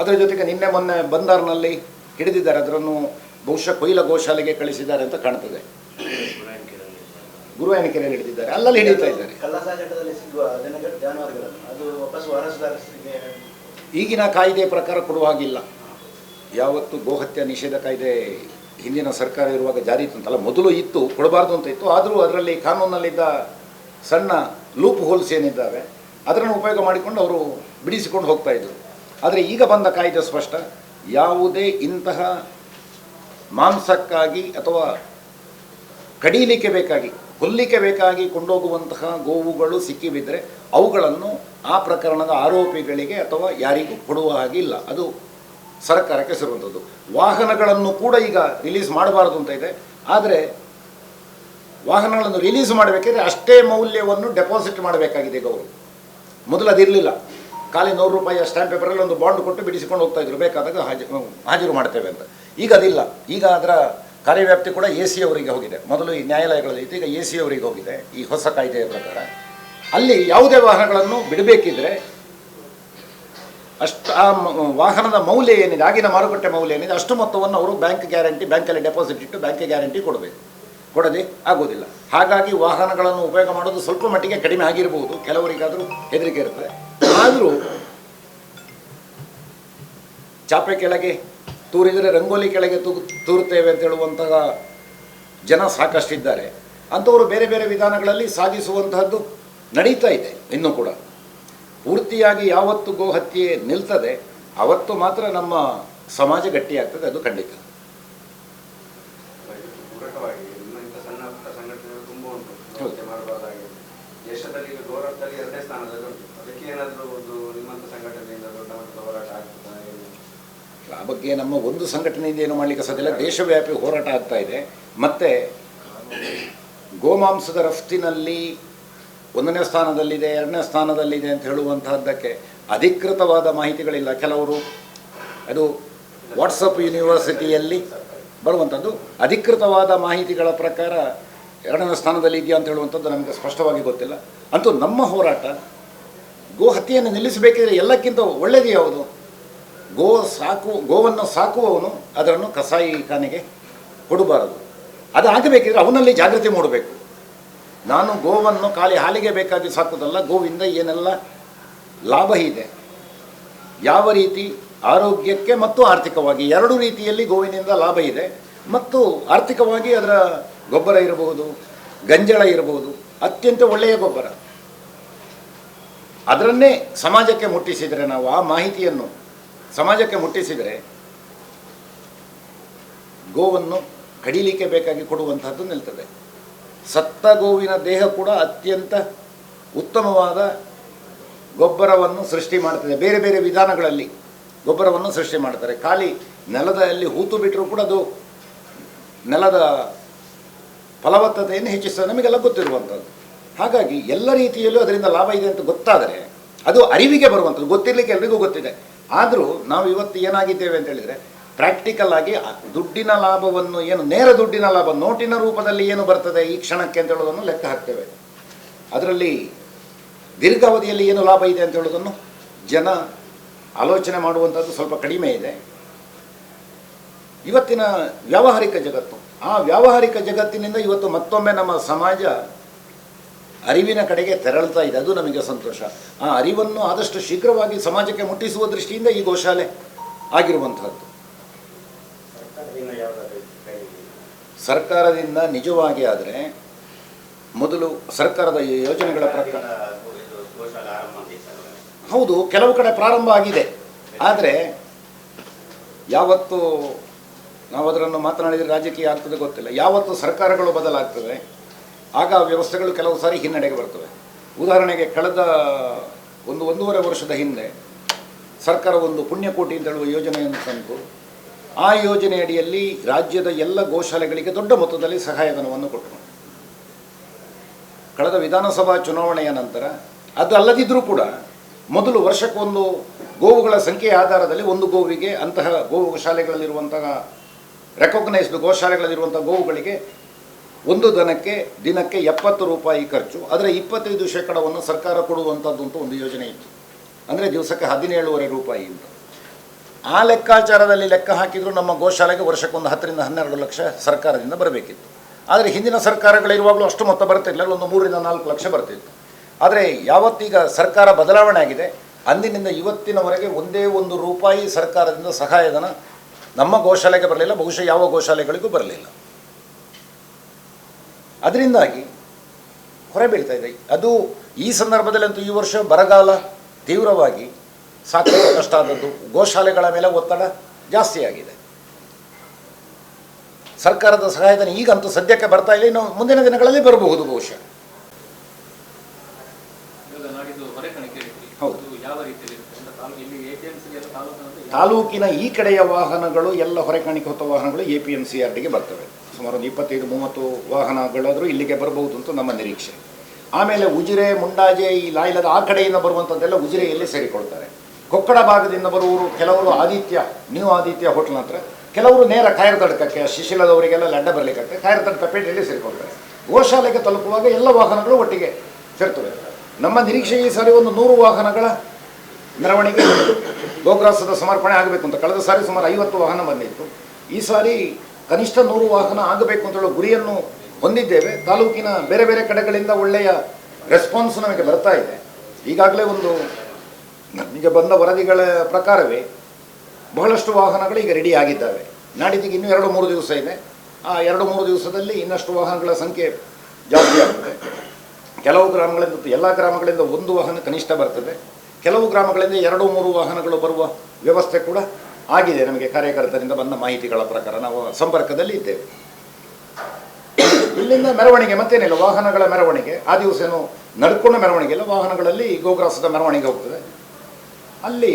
ಅದರ ಜೊತೆಗೆ ನಿನ್ನೆ ಮೊನ್ನೆ ಬಂದಾರ್ನಲ್ಲಿ ಹಿಡಿದಿದ್ದಾರೆ. ಅದರನ್ನು ಬಹುಶಃ ಕೊಯ್ಲ ಗೋಶಾಲೆಗೆ ಕಳಿಸಿದ್ದಾರೆ ಅಂತ ಕಾಣ್ತದೆ. ಗುರುವಾಯನಕೆರೆಯಲ್ಲಿ ನಡೆದಿದ್ದಾರೆ. ಅಲ್ಲಲ್ಲಿ ಹಿಡಿತಾ ಇದ್ದಾರೆ. ಈಗಿನ ಕಾಯ್ದೆ ಪ್ರಕಾರ ಕೊಡುವ ಹಾಗಿಲ್ಲ. ಯಾವತ್ತು ಗೋಹತ್ಯೆ ನಿಷೇಧ ಕಾಯ್ದೆ ಹಿಂದಿನ ಸರ್ಕಾರ ಇರುವಾಗ ಜಾರಿ ಇತ್ತಂತಲ್ಲ ಮೊದಲು ಇತ್ತು ಕೊಡಬಾರ್ದು ಅಂತ ಇತ್ತು. ಆದರೂ ಅದರಲ್ಲಿ ಕಾನೂನಲ್ಲಿದ್ದ ಸಣ್ಣ ಲೂಪ್ ಹೋಲ್ಸ್ ಏನಿದ್ದಾವೆ ಅದನ್ನು ಉಪಯೋಗ ಮಾಡಿಕೊಂಡು ಅವರು ಬಿಡಿಸಿಕೊಂಡು ಹೋಗ್ತಾ ಇದ್ರು. ಆದರೆ ಈಗ ಬಂದ ಕಾಯ್ದೆ ಸ್ಪಷ್ಟ. ಯಾವುದೇ ಇಂತಹ ಮಾಂಸಕ್ಕಾಗಿ ಅಥವಾ ಕಡೀಲಿಕ್ಕೆ ಬೇಕಾಗಿ ಕೊಲ್ಲಿಕ್ಕೆ ಬೇಕಾಗಿ ಕೊಂಡೋಗುವಂತಹ ಗೋವುಗಳು ಸಿಕ್ಕಿಬಿದ್ದರೆ ಅವುಗಳನ್ನು ಆ ಪ್ರಕರಣದ ಆರೋಪಿಗಳಿಗೆ ಅಥವಾ ಯಾರಿಗೂ ಕೊಡುವ ಹಾಗಿಲ್ಲ. ಅದು ಸರ್ಕಾರಕ್ಕೆ ಸೇರುವಂಥದ್ದು. ವಾಹನಗಳನ್ನು ಕೂಡ ಈಗ ರಿಲೀಸ್ ಮಾಡಬಾರದು ಅಂತ ಇದೆ. ಆದರೆ ವಾಹನಗಳನ್ನು ರಿಲೀಸ್ ಮಾಡಬೇಕಾದ್ರೆ ಅಷ್ಟೇ ಮೌಲ್ಯವನ್ನು ಡೆಪಾಸಿಟ್ ಮಾಡಬೇಕಾಗಿದೆ ಅವರು ಮೊದಲು ಅದಿರಲಿಲ್ಲ ಖಾಲಿ ನೂರು ರೂಪಾಯಿಯ ಸ್ಟ್ಯಾಂಪ್ ಪೇಪರಲ್ಲಿ ಒಂದು ಬಾಂಡ್ ಕೊಟ್ಟು ಬಿಡಿಸಿಕೊಂಡು ಹೋಗ್ತಾ ಇದ್ರು. ಬೇಕಾದಾಗ ಹಾಜಿ ಹಾಜರು ಮಾಡ್ತೇವೆ ಅಂತ. ಈಗ ಅದಿಲ್ಲ. ಈಗ ಅದರ ಕಾರ್ಯವ್ಯಾಪ್ತಿ ಕೂಡ ಎ ಸಿ ಅವರಿಗೆ ಹೋಗಿದೆ. ಮೊದಲು ಈ ನ್ಯಾಯಾಲಯಗಳಲ್ಲಿ ಈಗ ಎ ಸಿ ಅವರಿಗೆ ಹೋಗಿದೆ, ಈ ಹೊಸ ಕಾಯ್ದೆಯ ಪ್ರಕಾರ. ಅಲ್ಲಿ ಯಾವುದೇ ವಾಹನಗಳನ್ನು ಬಿಡಬೇಕಿದ್ರೆ ಅಷ್ಟು ಆ ವಾಹನದ ಮೌಲ್ಯ ಏನಿದೆ, ಆಗಿನ ಮಾರುಕಟ್ಟೆ ಮೌಲ್ಯ ಏನಿದೆ, ಅಷ್ಟು ಮೊತ್ತವನ್ನು ಅವರು ಬ್ಯಾಂಕ್ ಗ್ಯಾರಂಟಿ, ಬ್ಯಾಂಕಲ್ಲಿ ಡೆಪಾಸಿಟ್ ಇಟ್ಟು ಬ್ಯಾಂಕ್ಗೆ ಗ್ಯಾರಂಟಿ ಕೊಡಬೇಕು. ಕೊಡದೆ ಆಗೋದಿಲ್ಲ. ಹಾಗಾಗಿ ವಾಹನಗಳನ್ನು ಉಪಯೋಗ ಮಾಡೋದು ಸ್ವಲ್ಪ ಮಟ್ಟಿಗೆ ಕಡಿಮೆ ಆಗಿರಬಹುದು ಕೆಲವರಿಗಾದರೂ ಹೆದರಿಕೆ ಇರ್ತದೆ. ಆದರೂ ಚಾಪೆ ಕೆಳಗೆ ತೂರಿದರೆ ರಂಗೋಲಿ ಕೆಳಗೆ ತೂ ತೂರುತ್ತೇವೆ ಅಂತ ಹೇಳುವಂತಹ ಜನ ಸಾಕಷ್ಟು ಇದ್ದಾರೆ ಅಂಥವರು ಬೇರೆ ಬೇರೆ ವಿಧಾನಗಳಲ್ಲಿ ಸಾಧಿಸುವಂತಹದ್ದು ನಡೀತಾ ಇದೆ ಇನ್ನೂ ಕೂಡ. ಪೂರ್ತಿಯಾಗಿ ಯಾವತ್ತು ಗೋಹತ್ಯೆ ನಿಲ್ತದೆ ಅವತ್ತು ಮಾತ್ರ ನಮ್ಮ ಸಮಾಜ ಗಟ್ಟಿಯಾಗ್ತದೆ ಅದು ಖಂಡಿತ. ದೇಶದಲ್ಲಿ ಈಗ ಗೌರವದಲ್ಲಿ ಎರಡನೇ ಸ್ಥಾನದಲ್ಲಿ ಅದಕ್ಕೆ ಏನಾದರೂ ಒಂದು ನಿಮ್ಮಂಥ ಸಂಘಟನೆಯಿಂದ ದೊಡ್ಡ ಮಟ್ಟದ ಹೋರಾಟ ಆಗ್ತದಾ ಏನು ಆ ಬಗ್ಗೆ ನಮ್ಮ ಒಂದು ಸಂಘಟನೆಯಿಂದ ಏನು ಮಾಡಲಿಕ್ಕೆ ಇಲ್ಲ. ದೇಶವ್ಯಾಪಿ ಹೋರಾಟ ಆಗ್ತಾ ಇದೆ. ಮತ್ತು ಗೋಮಾಂಸದ ರಫ್ತಿನಲ್ಲಿ ಒಂದನೇ ಸ್ಥಾನದಲ್ಲಿದೆ, ಎರಡನೇ ಸ್ಥಾನದಲ್ಲಿದೆ ಅಂತ ಹೇಳುವಂತಹದ್ದಕ್ಕೆ ಅಧಿಕೃತವಾದ ಮಾಹಿತಿಗಳಿಲ್ಲ. ಕೆಲವರು ಅದು ವಾಟ್ಸಪ್ ಯೂನಿವರ್ಸಿಟಿಯಲ್ಲಿ ಬರುವಂಥದ್ದು ಅಧಿಕೃತವಾದ ಮಾಹಿತಿಗಳ ಪ್ರಕಾರ ಎರಡನೇ ಸ್ಥಾನದಲ್ಲಿ ಇದೆಯಾ ಅಂತ ಹೇಳುವಂಥದ್ದು ನಮಗೆ ಸ್ಪಷ್ಟವಾಗಿ ಗೊತ್ತಿಲ್ಲ. ಅಂತೂ ನಮ್ಮ ಹೋರಾಟ ಗೋ ಹತ್ಯೆಯನ್ನು ನಿಲ್ಲಿಸಬೇಕಿದ್ರೆ ಎಲ್ಲಕ್ಕಿಂತ ಒಳ್ಳೆಯದು ಯಾವುದು? ಗೋ ಸಾಕು, ಗೋವನ್ನು ಸಾಕುವವನು ಅದನ್ನು ಕಸಾಯಿಖಾನೆಗೆ ಕೊಡಬಾರದು. ಅದು ಆಗಬೇಕಿದ್ರೆ ಅವನಲ್ಲಿ ಜಾಗೃತಿ ಮೂಡಬೇಕು. ನಾನು ಗೋವನ್ನು ಖಾಲಿ ಹಾಲಿಗೆ ಬೇಕಾಗಿ ಸಾಕೋದಲ್ಲ ಗೋವಿಂದ ಏನೆಲ್ಲ ಲಾಭ ಇದೆ. ಯಾವ ರೀತಿ ಆರೋಗ್ಯಕ್ಕೆ ಮತ್ತು ಆರ್ಥಿಕವಾಗಿ ಎರಡು ರೀತಿಯಲ್ಲಿ ಗೋವಿನಿಂದ ಲಾಭ ಇದೆ. ಮತ್ತು ಆರ್ಥಿಕವಾಗಿ ಅದರ ಗೊಬ್ಬರ ಇರಬಹುದು, ಗಂಜಳ ಇರಬಹುದು, ಅತ್ಯಂತ ಒಳ್ಳೆಯ ಗೊಬ್ಬರ. ಅದರನ್ನೇ ಸಮಾಜಕ್ಕೆ ಮುಟ್ಟಿಸಿದರೆ ನಾವು ಆ ಮಾಹಿತಿಯನ್ನು ಸಮಾಜಕ್ಕೆ ಮುಟ್ಟಿಸಿದರೆ ಗೋವನ್ನು ಕಡಿಲಿಕ್ಕೆ ಬೇಕಾಗಿ ಕೊಡುವಂತಹದ್ದು ನಿಲ್ತದೆ. ಸತ್ತ ಗೋವಿನ ದೇಹ ಕೂಡ ಅತ್ಯಂತ ಉತ್ತಮವಾದ ಗೊಬ್ಬರವನ್ನು ಸೃಷ್ಟಿ ಮಾಡ್ತದೆ. ಬೇರೆ ಬೇರೆ ವಿಧಾನಗಳಲ್ಲಿ ಗೊಬ್ಬರವನ್ನು ಸೃಷ್ಟಿ ಮಾಡ್ತಾರೆ. ಖಾಲಿ ನೆಲದಲ್ಲಿ ಹೂತು ಬಿಟ್ಟರೂ ಕೂಡ ಅದು ನೆಲದ ಫಲವತ್ತತೆಯನ್ನು ಹೆಚ್ಚಿಸ್ತದೆ. ನಮಗೆಲ್ಲ ಗೊತ್ತಿರುವಂಥದ್ದು. ಹಾಗಾಗಿ ಎಲ್ಲ ರೀತಿಯಲ್ಲೂ ಅದರಿಂದ ಲಾಭ ಇದೆ ಅಂತ ಗೊತ್ತಾದರೆ ಅದು ಅರಿವಿಗೆ ಬರುವಂಥದ್ದು. ಗೊತ್ತಿರಲಿಕ್ಕೆ ಎಲ್ರಿಗೂ ಗೊತ್ತಿದೆ. ಆದರೂ ನಾವು ಇವತ್ತು ಏನಾಗಿದ್ದೇವೆ ಅಂತ ಹೇಳಿದರೆ ಪ್ರಾಕ್ಟಿಕಲ್ ಆಗಿ ದುಡ್ಡಿನ ಲಾಭವನ್ನು ಏನು, ನೇರ ದುಡ್ಡಿನ ಲಾಭ, ನೋಟಿನ ರೂಪದಲ್ಲಿ ಏನು ಬರ್ತದೆ ಈ ಕ್ಷಣಕ್ಕೆ ಅಂತ ಹೇಳೋದನ್ನು ಲೆಕ್ಕ ಹಾಕ್ತೇವೆ. ಅದರಲ್ಲಿ ದೀರ್ಘಾವಧಿಯಲ್ಲಿ ಏನು ಲಾಭ ಇದೆ ಅಂತ ಹೇಳೋದನ್ನು ಜನ ಆಲೋಚನೆ ಮಾಡುವಂಥದ್ದು ಸ್ವಲ್ಪ ಕಡಿಮೆ ಇದೆ. ಇವತ್ತಿನ ವ್ಯಾವಹಾರಿಕ ಜಗತ್ತು, ಆ ವ್ಯಾವಹಾರಿಕ ಜಗತ್ತಿನಿಂದ ಇವತ್ತು ಮತ್ತೊಮ್ಮೆ ನಮ್ಮ ಸಮಾಜ ಅರಿವಿನ ಕಡೆಗೆ ತೆರಳ್ತಾ ಇದೆ. ಅದು ನಮಗೆ ಸಂತೋಷ. ಆ ಅರಿವನ್ನು ಆದಷ್ಟು ಶೀಘ್ರವಾಗಿ ಸಮಾಜಕ್ಕೆ ಮುಟ್ಟಿಸುವ ದೃಷ್ಟಿಯಿಂದ ಈ ಗೋಶಾಲೆ ಆಗಿರುವಂತಹದ್ದು. ಸರ್ಕಾರದಿಂದ ನಿಜವಾಗಿ ಆದರೆ ಮೊದಲು ಸರ್ಕಾರದ ಯೋಜನೆಗಳ ಪ್ರಕಾರ ಹೌದು ಕೆಲವು ಕಡೆ ಪ್ರಾರಂಭ ಆಗಿದೆ. ಆದರೆ ಯಾವತ್ತು ನಾವು ಅದರನ್ನು ಮಾತನಾಡಿದರೆ ರಾಜಕೀಯ ಆಗ್ತದೆ ಗೊತ್ತಿಲ್ಲ. ಯಾವತ್ತು ಸರ್ಕಾರಗಳು ಬದಲಾಗ್ತದೆ ಆಗ ವ್ಯವಸ್ಥೆಗಳು ಕೆಲವು ಸಾರಿ ಹಿನ್ನಡೆಗೆ ಬರ್ತವೆ. ಉದಾಹರಣೆಗೆ ಕಳೆದ ಒಂದು ಒಂದೂವರೆ ವರ್ಷದ ಹಿಂದೆ ಸರ್ಕಾರ ಒಂದು ಪುಣ್ಯಕೋಟಿ ಅಂತ ಹೇಳುವ ಯೋಜನೆಯನ್ನು ತಂದು, ಆ ಯೋಜನೆಯಡಿಯಲ್ಲಿ ರಾಜ್ಯದ ಎಲ್ಲ ಗೋಶಾಲೆಗಳಿಗೆ ದೊಡ್ಡ ಮೊತ್ತದಲ್ಲಿ ಸಹಾಯಧನವನ್ನು ಕೊಟ್ಟರು. ಕಳೆದ ವಿಧಾನಸಭಾ ಚುನಾವಣೆಯ ನಂತರ ಅದು ಅಲ್ಲದಿದ್ದರೂ ಕೂಡ ಮೊದಲು ವರ್ಷಕ್ಕೊಂದು ಗೋವುಗಳ ಸಂಖ್ಯೆಯ ಆಧಾರದಲ್ಲಿ ಒಂದು ಗೋವಿಗೆ ಅಂತಹ ಗೋವು ಶಾಲೆಗಳಲ್ಲಿರುವಂತಹ ರೆಕಗ್ನೈಸ್ಡ್ ಗೋಶಾಲೆಗಳಲ್ಲಿರುವಂಥ ಗೋವುಗಳಿಗೆ ಒಂದು ದನಕ್ಕೆ ದಿನಕ್ಕೆ ಎಪ್ಪತ್ತು ರೂಪಾಯಿ ಖರ್ಚು. ಆದರೆ ಇಪ್ಪತ್ತೈದು ಶೇಕಡವನ್ನು ಸರ್ಕಾರ ಕೊಡುವಂಥದ್ದು ಅಂತ ಒಂದು ಯೋಜನೆ ಇತ್ತು. ಅಂದರೆ ದಿವಸಕ್ಕೆ ಹದಿನೇಳುವರೆ ರೂಪಾಯಿ ಅಂತ. ಆ ಲೆಕ್ಕಾಚಾರದಲ್ಲಿ ಲೆಕ್ಕ ಹಾಕಿದರೂ ನಮ್ಮ ಗೋಶಾಲೆಗೆ ವರ್ಷಕ್ಕೊಂದು ಹತ್ತರಿಂದ ಹನ್ನೆರಡು ಲಕ್ಷ ಸರ್ಕಾರದಿಂದ ಬರಬೇಕಿತ್ತು. ಆದರೆ ಹಿಂದಿನ ಸರ್ಕಾರಗಳಿರುವಾಗಲೂ ಅಷ್ಟು ಮೊತ್ತ ಬರ್ತಿರಲಿಲ್ಲ ಒಂದು ಮೂರರಿಂದ ನಾಲ್ಕು ಲಕ್ಷ ಬರ್ತಿತ್ತು ಆದರೆ ಯಾವತ್ತೀಗ ಸರ್ಕಾರ ಬದಲಾವಣೆ ಆಗಿದೆ, ಅಂದಿನಿಂದ ಇವತ್ತಿನವರೆಗೆ ಒಂದೇ ಒಂದು ರೂಪಾಯಿ ಸರ್ಕಾರದಿಂದ ಸಹಾಯಧನ ನಮ್ಮ ಗೋಶಾಲೆಗೆ ಬರಲಿಲ್ಲ. ಬಹುಶಃ ಯಾವ ಗೋಶಾಲೆಗಳಿಗೂ ಬರಲಿಲ್ಲ. ಅದರಿಂದಾಗಿ ಹೊರ ಬೀಳ್ತಾ ಇದೆ. ಅದು ಈ ಸಂದರ್ಭದಲ್ಲಂತೂ ಈ ವರ್ಷ ಬರಗಾಲ ತೀವ್ರವಾಗಿ ಸಾಕಷ್ಟು ಕಷ್ಟ ಆದದ್ದು ಗೋಶಾಲೆಗಳ ಮೇಲೆ ಒತ್ತಡ ಜಾಸ್ತಿಯಾಗಿದೆ ಸರ್ಕಾರದ ಸಹಾಯಧನ ಈಗಂತೂ ಸದ್ಯಕ್ಕೆ ಬರ್ತಾ ಇಲ್ಲ ಇನ್ನು ಮುಂದಿನ ದಿನಗಳಲ್ಲಿ ಬರಬಹುದು ಬಹುಶಃ. ಹೌದು. ತಾಲೂಕಿನ ಈ ಕಡೆಯ ವಾಹನಗಳು ಎಲ್ಲ ಹೊರೆಕಾಣಿಕೆ ಹೊತ್ತ ವಾಹನಗಳು A P M C R ಡಿಗೆ ಬರ್ತವೆ. ಸುಮಾರು ಒಂದು ಇಪ್ಪತ್ತೈದು, ಮೂವತ್ತು ವಾಹನಗಳಾದರೂ ಇಲ್ಲಿಗೆ ಬರಬಹುದು ಅಂತ ನಮ್ಮ ನಿರೀಕ್ಷೆ. ಆಮೇಲೆ ಉಜಿರೆ, ಮುಂಡಾಜೆ, ಈ ಲಾಯಿಲದ ಆ ಕಡೆಯಿಂದ ಬರುವಂಥದ್ದೆಲ್ಲ ಉಜಿರೆಯಲ್ಲಿ ಸೇರಿಕೊಳ್ತಾರೆ. ಕೊಕ್ಕಡ ಭಾಗದಿಂದ ಬರುವವರು ಕೆಲವರು ಆದಿತ್ಯ ನ್ಯೂ ಆದಿತ್ಯ ಹೋಟ್ಲ್ ಹತ್ರ, ಕೆಲವರು ನೇರ ಕಾಯರ್ ತಡಕಕ್ಕೆ ಶಿಶಿಲದವರಿಗೆಲ್ಲ ಲಡ್ಡ ಬರಲಿಕ್ಕೆ ಕಾಯರ್ ತಡಕ ಪೇಟೆಯಲ್ಲಿ ಸೇರಿಕೊಳ್ತಾರೆ. ಗೋಶಾಲೆಗೆ ತಲುಪುವಾಗ ಎಲ್ಲ ವಾಹನಗಳು ಒಟ್ಟಿಗೆ ಸೇರ್ತವೆ. ನಮ್ಮ ನಿರೀಕ್ಷೆ ಈ ಸಾರಿ ಒಂದು ನೂರು ವಾಹನಗಳ ಮೆರವಣಿಗೆ. ಗೋಗ್ರಾಸದ ಸಮರ್ಪಣೆ ಆಗಬೇಕು ಅಂತ. ಕಳೆದ ಸಾರಿ ಸುಮಾರು ಐವತ್ತು ವಾಹನ ಬಂದಿತ್ತು. ಈ ಸಾರಿ ಕನಿಷ್ಠ ನೂರು ವಾಹನ ಆಗಬೇಕು ಅಂತ ಹೇಳೋ ಗುರಿಯನ್ನು ಹೊಂದಿದ್ದೇವೆ. ತಾಲೂಕಿನ ಬೇರೆ ಬೇರೆ ಕಡೆಗಳಿಂದ ಒಳ್ಳೆಯ ರೆಸ್ಪಾನ್ಸ್ ನಮಗೆ ಬರ್ತಾ ಇದೆ. ಈಗಾಗಲೇ ಒಂದು ನಮಗೆ ಬಂದ ವರದಿಗಳ ಪ್ರಕಾರವೇ ಬಹಳಷ್ಟು ವಾಹನಗಳು ಈಗ ರೆಡಿ ಆಗಿದ್ದಾವೆ. ನಾಡಿದ್ದಿಗೆ ಇನ್ನೂ ಎರಡು ಮೂರು ದಿವಸ ಇದೆ. ಆ ಎರಡು ಮೂರು ದಿವಸದಲ್ಲಿ ಇನ್ನಷ್ಟು ವಾಹನಗಳ ಸಂಖ್ಯೆ ಜಾಸ್ತಿ ಆಗುತ್ತೆ. ಕೆಲವು ಗ್ರಾಮಗಳಿಂದ ಎಲ್ಲ ಗ್ರಾಮಗಳಿಂದ ಒಂದು ವಾಹನ ಕನಿಷ್ಠ ಬರ್ತದೆ. ಕೆಲವು ಗ್ರಾಮಗಳಿಂದ ಎರಡು ಮೂರು ವಾಹನಗಳು ಬರುವ ವ್ಯವಸ್ಥೆ ಕೂಡ ಆಗಿದೆ, ನಮಗೆ ಕಾರ್ಯಕರ್ತರಿಂದ ಬಂದ ಮಾಹಿತಿಗಳ ಪ್ರಕಾರ ನಾವು ಸಂಪರ್ಕದಲ್ಲಿ ಇದ್ದೇವೆ. ಇಲ್ಲಿಂದ ಮೆರವಣಿಗೆ, ಮತ್ತೇನಿಲ್ಲ, ವಾಹನಗಳ ಮೆರವಣಿಗೆ. ಆ ದಿವಸ ಏನು ನಡ್ಕೊಂಡ ಮೆರವಣಿಗೆ ಇಲ್ಲ, ವಾಹನಗಳಲ್ಲಿ ಗೋಗ್ರಾಸದ ಮೆರವಣಿಗೆ ಹೋಗ್ತದೆ. ಅಲ್ಲಿ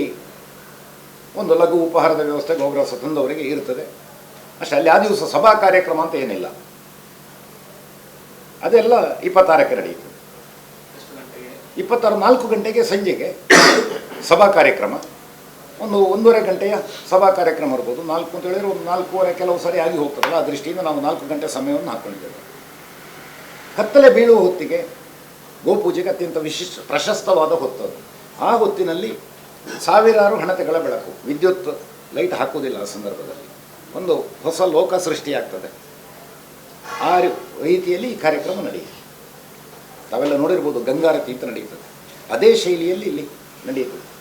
ಒಂದು ಲಘು ಉಪಹಾರದ ವ್ಯವಸ್ಥೆ ಗೋಗ್ರಾಸ ತಂದವರಿಗೆ ಇರ್ತದೆ. ಅಷ್ಟೇ, ಅಲ್ಲಿ ಆ ದಿವಸ ಸಭಾ ಕಾರ್ಯಕ್ರಮ ಅಂತ ಏನಿಲ್ಲ. ಅದೆಲ್ಲ ಇಪ್ಪತ್ತಾರಕ್ಕೆ ನಡೆಯಿತು ಇಪ್ಪತ್ತಾರು ನಾಲ್ಕು ಗಂಟೆಗೆ ಸಂಜೆಗೆ ಸಭಾ ಕಾರ್ಯಕ್ರಮ. ಒಂದು ಒಂದೂವರೆ ಗಂಟೆಯ ಸಭಾ ಕಾರ್ಯಕ್ರಮ ಇರ್ಬೋದು. ನಾಲ್ಕು ಅಂತ ಹೇಳಿದ್ರೆ ಒಂದು ನಾಲ್ಕೂವರೆ ಕೆಲವು ಸಾರಿ ಆಗಿ ಹೋಗ್ತದಲ್ಲ, ಆ ದೃಷ್ಟಿಯಿಂದ ನಾವು ನಾಲ್ಕು ಗಂಟೆ ಸಮಯವನ್ನು ಹಾಕ್ಕೊಂಡಿದ್ದೇವೆ ಕತ್ತಲೆ ಬೀಳುವ ಹೊತ್ತಿಗೆ ಗೋಪೂಜೆಗೆ ಅತ್ಯಂತ ವಿಶಿಷ್ಟ ಪ್ರಶಸ್ತವಾದ ಹೊತ್ತದು. ಆ ಹೊತ್ತಿನಲ್ಲಿ ಸಾವಿರಾರು ಹಣತೆಗಳ ಬೆಳಕು. ವಿದ್ಯುತ್ ಲೈಟ್ ಹಾಕುವುದಿಲ್ಲ ಆ ಸಂದರ್ಭದಲ್ಲಿ. ಒಂದು ಹೊಸ ಲೋಕ ಸೃಷ್ಟಿಯಾಗ್ತದೆ. ಆ ರೀತಿಯಲ್ಲಿ ಈ ಕಾರ್ಯಕ್ರಮ ನಡೆಯಿತು. ತಾವೆಲ್ಲ ನೋಡಿರ್ಬೋದು ಗಂಗಾರತಿ ಅಂತ ನಡೆಯುತ್ತದೆ. ಅದೇ ಶೈಲಿಯಲ್ಲಿ ಇಲ್ಲಿ ನಡೆಯುತ್ತದೆ.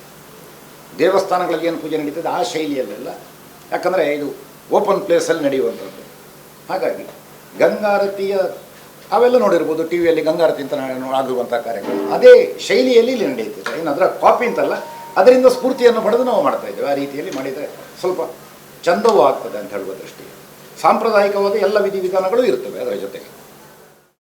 ದೇವಸ್ಥಾನಗಳಲ್ಲಿ ಏನು ಪೂಜೆ ನಡೀತದೆ ಆ ಶೈಲಿಯಲ್ಲೆಲ್ಲ. ಯಾಕಂದರೆ ಇದು ಓಪನ್ ಪ್ಲೇಸಲ್ಲಿ ನಡೆಯುವಂಥದ್ದು. ಹಾಗಾಗಿ ಗಂಗಾರತಿಯ ಅವೆಲ್ಲ ನೋಡಿರ್ಬೋದು, ಟಿ ವಿಯಲ್ಲಿ ಗಂಗಾರತಿ ಅಂತ ಆಗಿರುವಂಥ ಕಾರ್ಯಕ್ರಮ ಅದೇ ಶೈಲಿಯಲ್ಲಿ ಇಲ್ಲಿ ನಡೆಯುತ್ತೆ. ಏನು ಅದರ ಕಾಪಿ ಅಂತಲ್ಲ, ಅದರಿಂದ ಸ್ಫೂರ್ತಿಯನ್ನು ಪಡೆದು ನಾವು ಮಾಡ್ತಾ ಇದ್ದೇವೆ. ಆ ರೀತಿಯಲ್ಲಿ ಮಾಡಿದರೆ ಸ್ವಲ್ಪ ಚಂದವೂ ಆಗ್ತದೆ ಅಂತ ಹೇಳುವ ದೃಷ್ಟಿ ಸಾಂಪ್ರದಾಯಿಕವಾದ ಎಲ್ಲ ವಿಧಿವಿಧಾನಗಳು ಇರ್ತವೆ ಅದರ ಜೊತೆಗೆ.